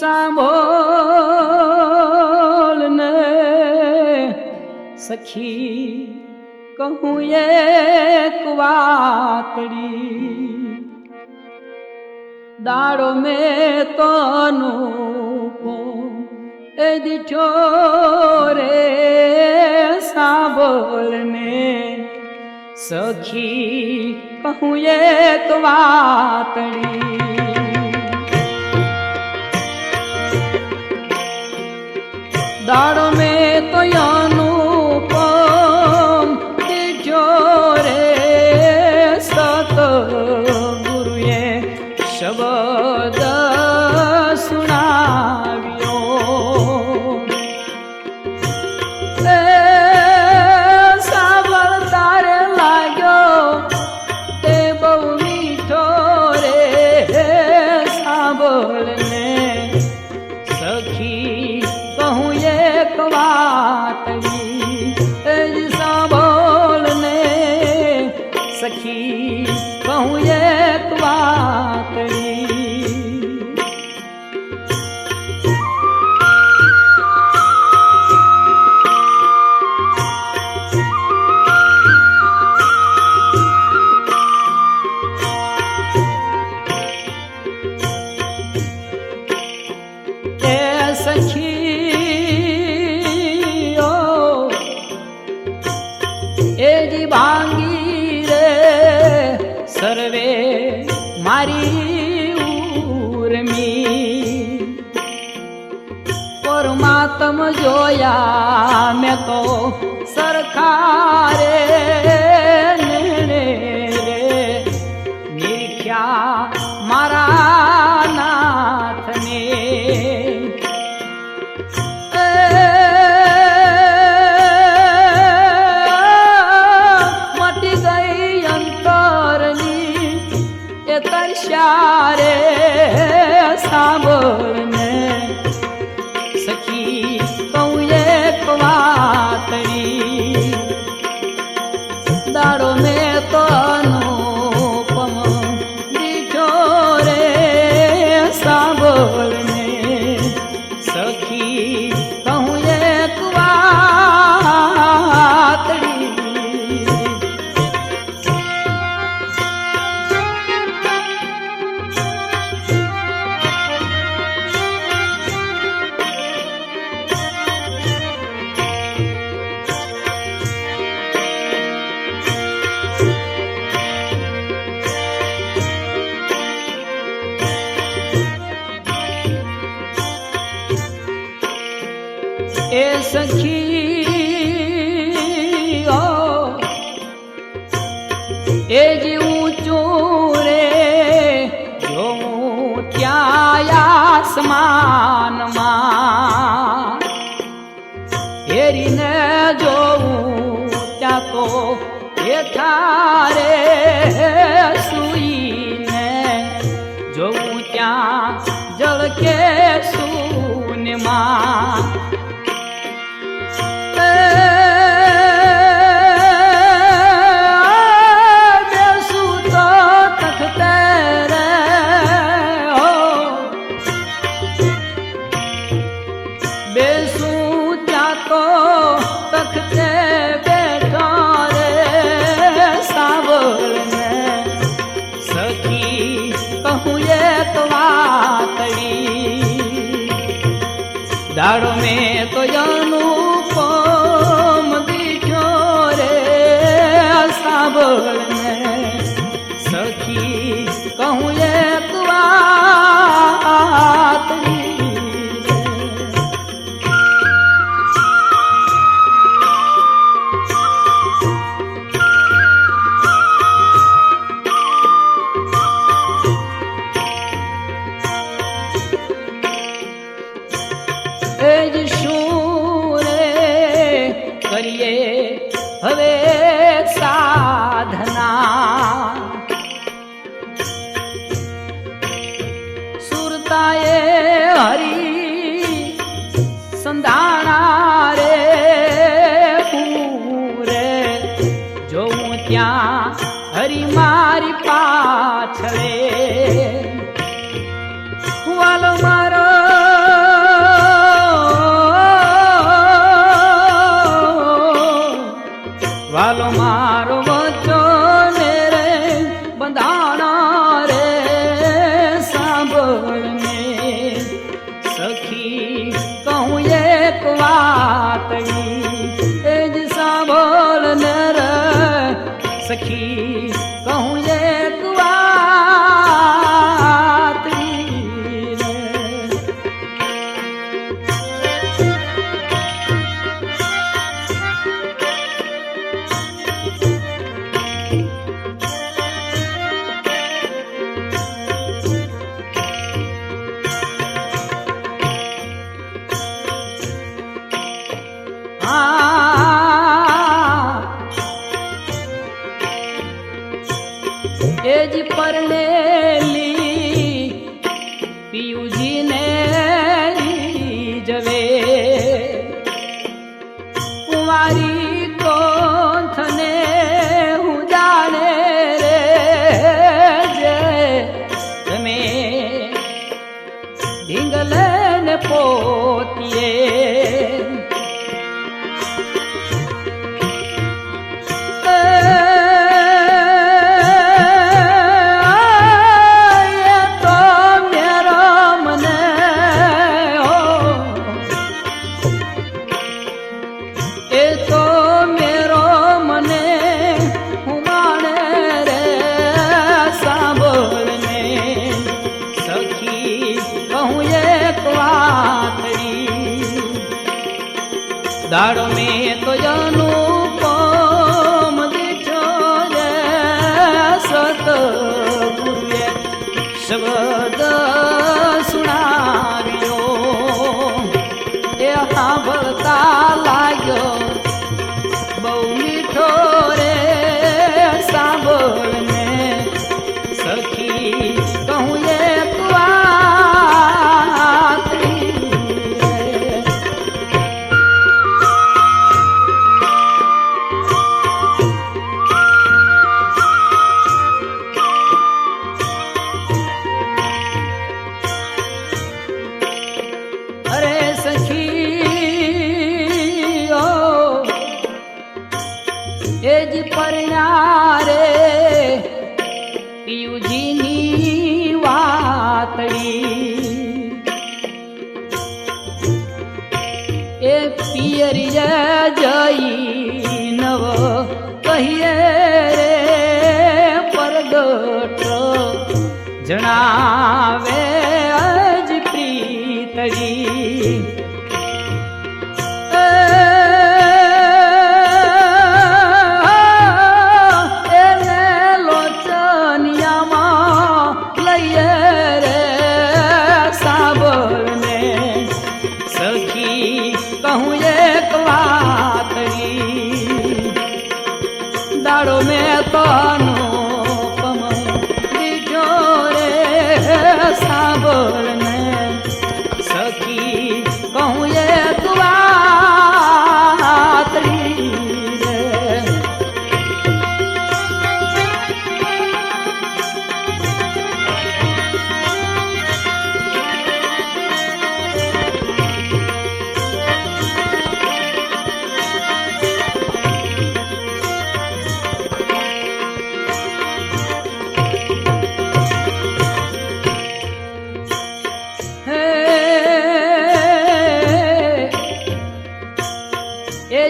સાંભોલ ને સખી, કહું એક વાતડી. દાડો મેં તનો એ દીઠો રે સાંભોલ ને સખી, કહું એક વાતડી. દાડા ઉર્મી પરમાત્મ જોયા મેં તો સરકારે એ સખી એ જીવું ચોરે જોઉં ક્યાં આસમાનમાં? હેરીને જોઉં ત્યાં તો એ થારે સુઈને જોઉં ત્યાં જળકે સુનમાં? ડોલને સખી કહું એક વાત કરીએ હવે सखी પરણેલી પિયુજીને જવે કુંવારી કોથને હું જાણે રે તમે ઢીંગલે પોતીએ. ನವೋ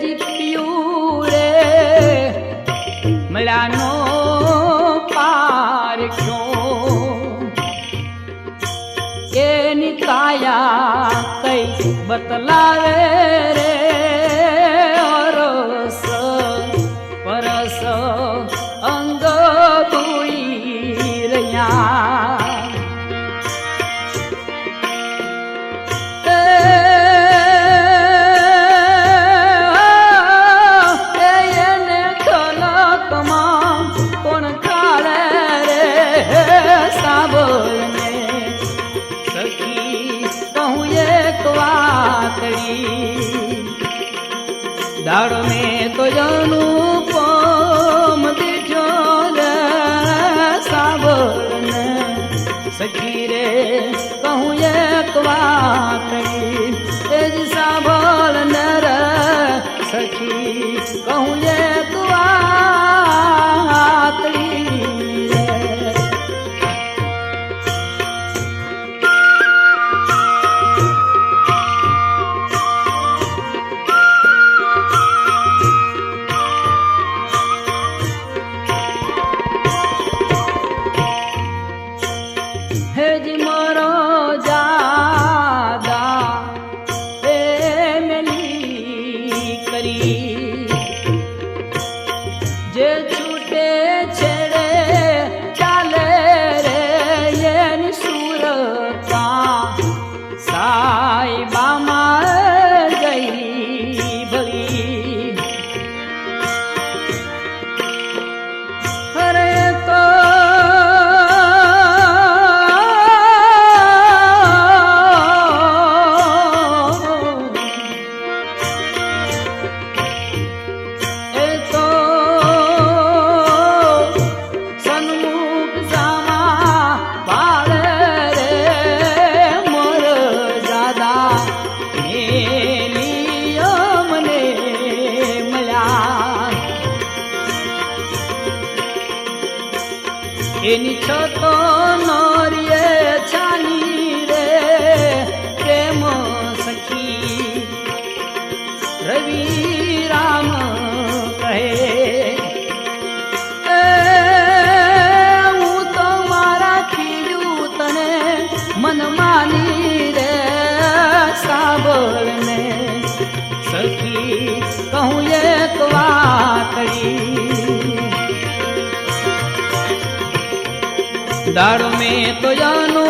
જી પિયુરે મળ્યાનો પાર એની કાયા કઈ બતલાવે રે? દાડો મેં તો જાનો